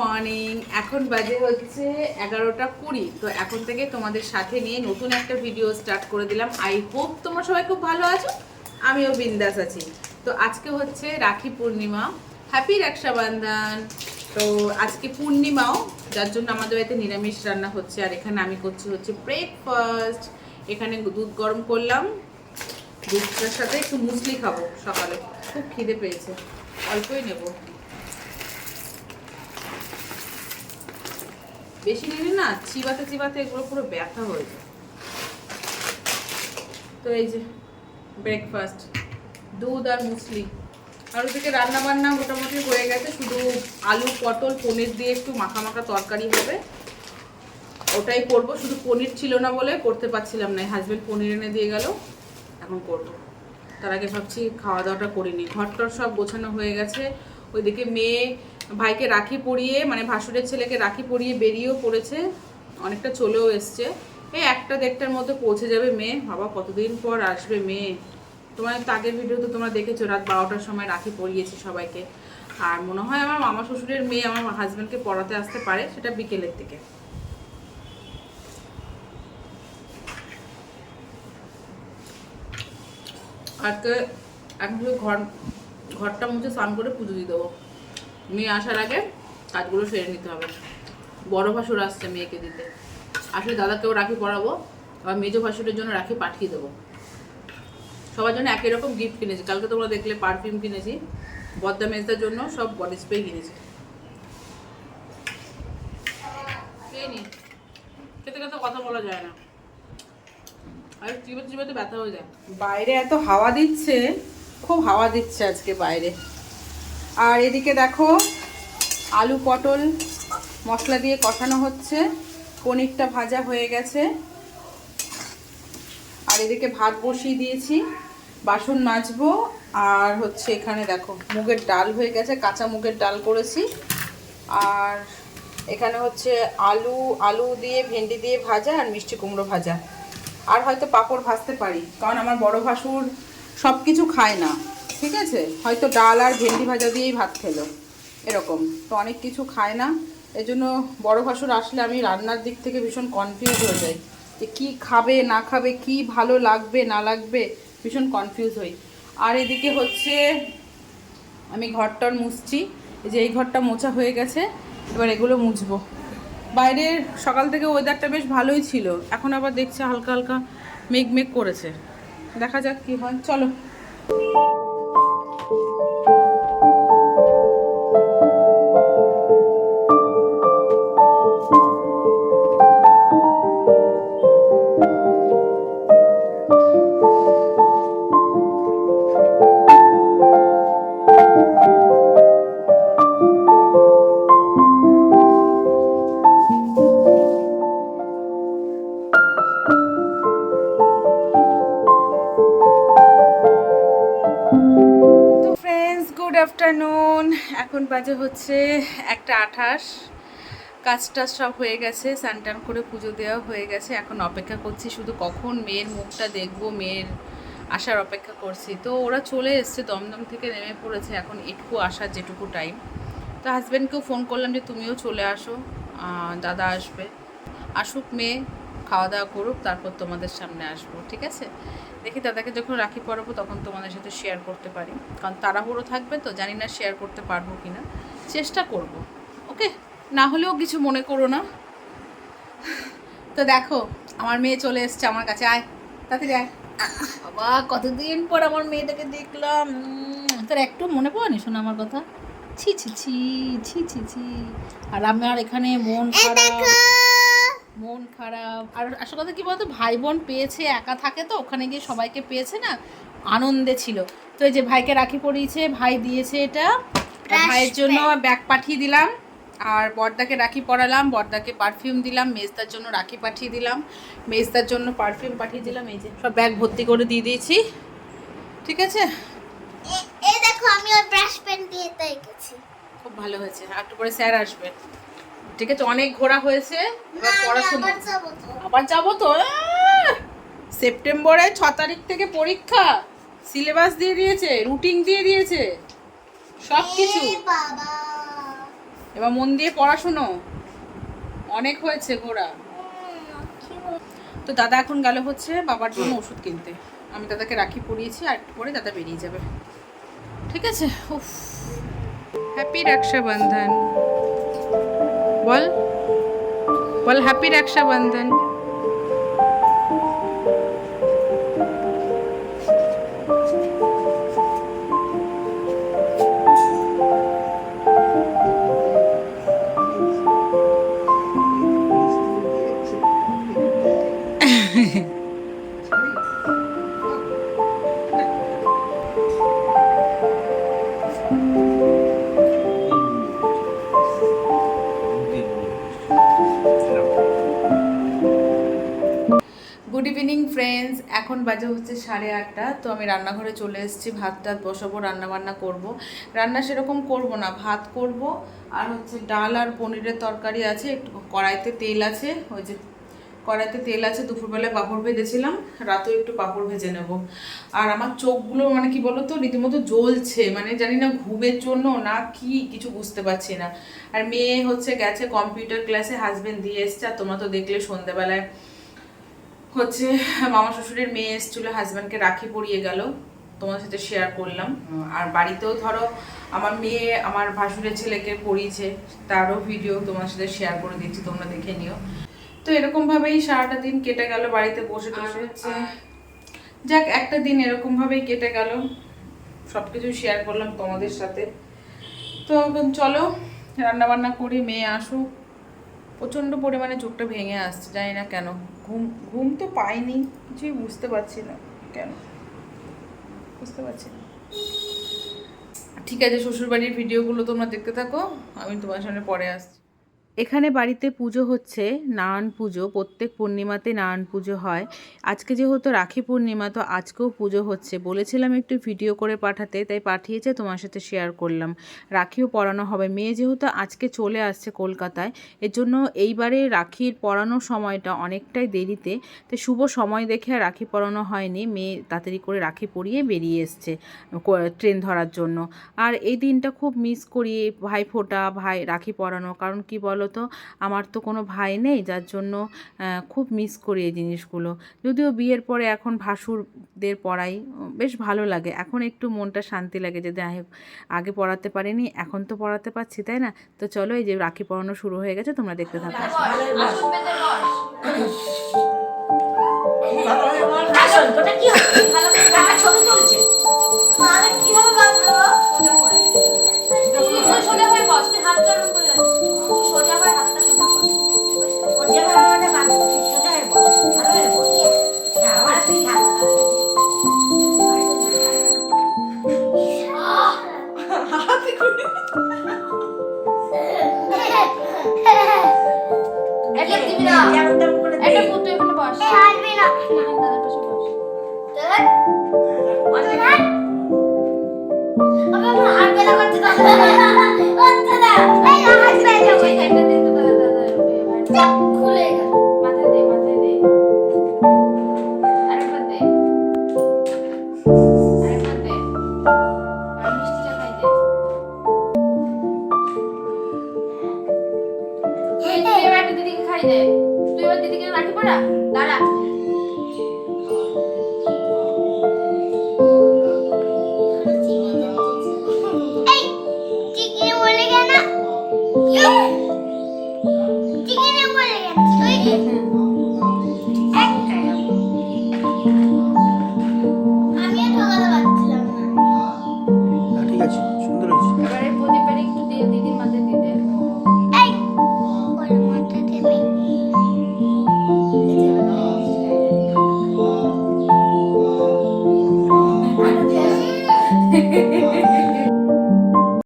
Morning এখন বাজে হচ্ছে এগারোটা কুড়ি। তো এখন থেকে তোমাদের সাথে নিয়ে নতুন একটা ভিডিও স্টার্ট করে দিলাম। আই হোপ তোমরা সবাই খুব ভালো আছো। আমিও বিন্দাস আছি। তো আজকে হচ্ছে রাখি পূর্ণিমা। হ্যাপি রক্ষাবন্ধন তো আজকে পূর্ণিমাও, যার জন্য আমাদের বাড়িতে নিরামিষ রান্না হচ্ছে। আর এখানে আমি করছি হচ্ছে ব্রেকফাস্ট এখানে দুধ গরম করলাম। দুধটার সাথে একটু মুসলি খাব সকালে। খুব খিদে পেয়েছে। অল্পই নেব। বেশি নিলে না চিবাতে চিবাতে এগুলো পুরো ব্যথা হয়ে যায়। তো এই যে ব্রেকফাস্ট দুধ আর মুসলি। আর ওদিকে রান্না বান্না মোটামুটি হয়ে গেছে, শুধু আলু, পটল, পনির দিয়ে একটু মাখা মাখা তরকারি হবে। ওটাই করব, শুধু পনির ছিল না বলে করতে পারছিলাম না হাজবেন্ড পনির এনে দিয়ে গেল, এখন করব। তার আগে ভাবছি খাওয়া দাওয়াটা করিনি ঘরটর সব গোছানো হয়ে গেছে, ওইদিকে মেয়ে ভাইকে রাখি পরিয়ে মানে ভাসুরের ছেলেকে রাখি পরিয়ে বেরিয়েও পড়েছে। অনেকটা চলেও এসছে। এই একটা দেড়টার মধ্যে পৌঁছে যাবে মেয়ে। বাবা, কতদিন পর আসবে মেয়ে? তোমার আগের ভিডিও তো তোমরা দেখেছ, রাত বারোটার সময় রাখি পরিয়েছি সবাইকে। আর মনে হয় আমার মামা শ্বশুরের মেয়ে আমার হাজব্যান্ডকে পড়াতে আসতে পারে, সেটা বিকেলের দিকে। আজকে এখন ঘর, ঘরটা মুছে স্নান করে পুজো দিয়ে দেবো। মেয়ে আসার আগে কাজগুলো সেরে নিতে হবে। বড় ভাসুর আসছে মেয়েকে দিতে। আসলে দাদাকেও রাখি পড়াবো আবার মেজো ভাসুরের জন্য রাখি পাঠিয়ে দেবো। সবার জন্য একই রকম গিফট কিনেছি। কালকে তোমরা দেখলে পারফিউম কিনেছি, বদ্দা মেজদার জন্য সব বডি স্প্রে কিনেছি। কথা বলা যায় না। আর চিবাতে চিবাতে ব্যথা হয়ে যায়। বাইরে এত হাওয়া দিচ্ছে, খুব হাওয়া দিচ্ছে আজকে বাইরে। আর এদিকে দেখো, আলু পটল মশলা দিয়ে কষানো হচ্ছে, পনিরটা ভাজা হয়ে গেছে। আর এদিকে ভাত বসিয়ে দিয়েছি, বাসন মাজবো, আর হচ্ছে এখানে দেখো, মুগের ডাল হয়ে গেছে, কাঁচা মুগের ডাল করেছি। আর এখানে হচ্ছে আলু আলু দিয়ে ভেন্ডি দিয়ে ভাজা আর মিষ্টি কুমড়ো ভাজা। আর হয়তো পাঁপড় ভাজতে পারি, কারণ আমার বড় ভাসুর সব কিছু খায় না। ঠিক আছে? হয়তো ডাল আর ভেন্ডি ভাজা দিয়েই ভাত খেলো। এরকম। তো অনেক কিছু খায় না। এই জন্য বড় ভাসুর আসলে আমি রান্নার দিক থেকে ভীষণ কনফিউজ হয়ে যাই। যে কী খাবে, না খাবে, কি ভালো লাগবে, না লাগবে, ভীষণ কনফিউজ হই। আর এদিকে হচ্ছে, আমি ঘরটার মুছছি। যে এই ঘরটা মোছা হয়ে গেছে, এবার এগুলো মুছবো। বাইরের সকাল থেকে ওয়েদারটা বেশ ভালোই ছিল। এখন আবার দেখছে হালকা হালকা মেঘ মেঘ করেছে। দেখা যাক কি হয়। চলো। বাজে হচ্ছে একটা আঠাশ। কাজটা সব হয়ে গেছে স্নান করে পুজো দেওয়া হয়ে গেছে। এখন অপেক্ষা করছি শুধু কখন মেয়ের মুখটা দেখব, মেয়ের আসার অপেক্ষা করছি। তো ওরা চলে এসছে, দমদম থেকে নেমে পড়েছে এখন একটু আসার যেটুকু টাইম তো হাজব্যান্ডকেও ফোন করলাম যে তুমিও চলে আসো দাদা আসবে। আসুক মেয়ে। খাওয়া দাওয়া করুক তারপর তোমাদের সামনে আসব ঠিক আছে? দেখি দাদাকে যখন রাখি পরাবো তখন তোমাদের সাথে শেয়ার করতে পারি। কারণ তাড়াহুড়ো থাকবে তো জানি না শেয়ার করতে পারব কি না চেষ্টা করব ওকে না হলেও কিছু মনে করো না। তো দেখো আমার মেয়ে চলে এসছে আমার কাছে আয় তাতে আয়। বাবা কতদিন পর আমার মেয়েটাকে দেখলাম। তোর একটু মনে পড়েনি শোনা আমার কথা? ছি ছি ছি ছি ছি ছি। আর আমার এখানে মন খারাপ। মন খারাপ। আর আসল কথা কি বলতো? ভাই বোন পেয়েছে একা থাকে তো ওখানে গিয়ে সবাইকে পেয়েছে না আনন্দে ছিল। তো এই যে ভাইকে রাখি পরিয়েছে ভাই দিয়েছে এটা ভাইয়ের জন্য ব্যাগ পাঠিয়ে দিলাম আর বর্দাকে রাখি পরালাম বর্দাকে পারফিউম দিলাম মেজদার জন্য রাখি পাঠিয়ে দিলাম মেজদার জন্য পারফিউম পাঠিয়ে দিলাম এই যে সব ব্যাগ ভর্তি করে দিয়ে দিয়েছি। ঠিক আছে? এই দেখো আমি ওই ব্রাশ পেন দিয়ে তো এঁকেছি। খুব ভালো হয়েছে একটু পরে স্যার আসবে। ঠিক আছে অনেক ঘোরা হয়েছে। পড়াশোনা আবার যাব তো! সেপ্টেম্বরে ছ তারিখ থেকে পরীক্ষা। সিলেবাস দিয়ে দিয়েছে রুটিন দিয়ে দিয়েছে। সব কিছু। এবার মন দিয়ে পড়াশুনো। অনেক হয়েছে ঘোরা। তো দাদা এখন গেল হচ্ছে বাবার জন্য ওষুধ কিনতে। আমি দাদাকে রাখি পরিয়েছি আর একটু পরে দাদা বেরিয়ে যাবে। ঠিক আছে? উফ। হ্যাপি রক্ষাবন্ধন। বল বল হ্যাপি রক্ষাবন্ধন এখন বাজে হচ্ছে সাড়ে আটটা, তো আমি রান্নাঘরে চলে এসেছি, ভাত টাত বসাবো রান্না বান্না করব। রান্না সেরকম করব না, ভাত করব, আর হচ্ছে ডাল আর পনিরের তরকারি আছে, একটু কড়াইতে তেল আছে, ওই যে কড়াইতে তেল আছে, দুপুরবেলায় পাঁপড় ভেজেছিলাম, রাতেও একটু পাঁপড় ভেজে নেব। আর আমার চোখগুলো মানে কি বলো তো রীতিমতো জ্বলছে মানে জানি না ঘুমের জন্য না কি, কিছু বুঝতে পারছি না। আর মেয়ে হচ্ছে গেছে কম্পিউটার ক্লাসে হাজবেন্ড দিয়ে এসছে, আর তোমরা তো দেখলে সন্ধ্যেবেলায় হচ্ছে মামা শ্বশুরের মেয়ে এসেছিল হাজব্যান্ডকে রাখি পরিয়ে গেল। তোমার সাথে শেয়ার করলাম। আর বাড়িতেও ধরো আমার মেয়ে আমার ভাসুরের ছেলেকে পড়িয়েছে তারও ভিডিও তোমার সাথে শেয়ার করে দিচ্ছি তোমরা দেখে নিও। তো এরকমভাবেই সারাটা দিন কেটে গেল বাড়িতে বসে বসে হচ্ছে যাক একটা দিন এরকমভাবেই কেটে গেল। সব কিছু শেয়ার করলাম তোমাদের সাথে। তো চলো রান্না বান্না করি মেয়ে আসুক। প্রচণ্ড পরিমাণে চোখটা ভেঙে আসছে, জানি না কেন। ঘুম ঘুম তো পাইনি, কিছুই বুঝতে পারছি না কেন। বুঝতে পারছি না। ঠিক আছে, শ্বশুরবাড়ির ভিডিওগুলো তোমরা দেখতে থাকো, আমি তোমার সামনে পরে আসছি। এখানে বাড়িতে পুজো হচ্ছে নারায়ণ পুজো, প্রত্যেক পূর্ণিমাতে নারায়ণ পুজো হয়। আজকে যেহেতু রাখি পূর্ণিমা, তো আজকেও পুজো হচ্ছে। বলেছিলাম একটু ভিডিও করে পাঠাতে, তাই পাঠিয়েছে, তোমার সাথে শেয়ার করলাম। রাখিও পরানো হবে। মেয়ে যেহেতু আজকে চলে আসছে কলকাতায় এর জন্য এইবারে রাখির পরানোর সময়টা অনেকটাই দেরিতে তো শুভ সময় দেখে আর রাখি পরানো হয়নি। মেয়ে তাড়াতাড়ি করে রাখি পরিয়ে বেরিয়ে এসছে ট্রেন ধরার জন্য। আর এই দিনটা খুব মিস করি, ভাই ফোটা, ভাই রাখি পরানো কারণ কি বলো? তো আমার তো কোনো ভাই নেই যার জন্য খুব মিস করি এই জিনিসগুলো যদিও বিয়ের পরে এখন ভাসুরদের পড়াই বেশ ভালো লাগে এখন একটু মনটা শান্তি লাগে যে যাই আগে পড়াতে পারিনি এখন তো পড়াতে পারছি তাই না তো চলো এই যে রাখি পড়ানো শুরু হয়ে গেছে তোমরা দেখতে থাকো কীভাবে তুই দিবি না? যেমন তেমন করে একটা পুত্র এখানে বস। এই না। দাদার পাশে বস চল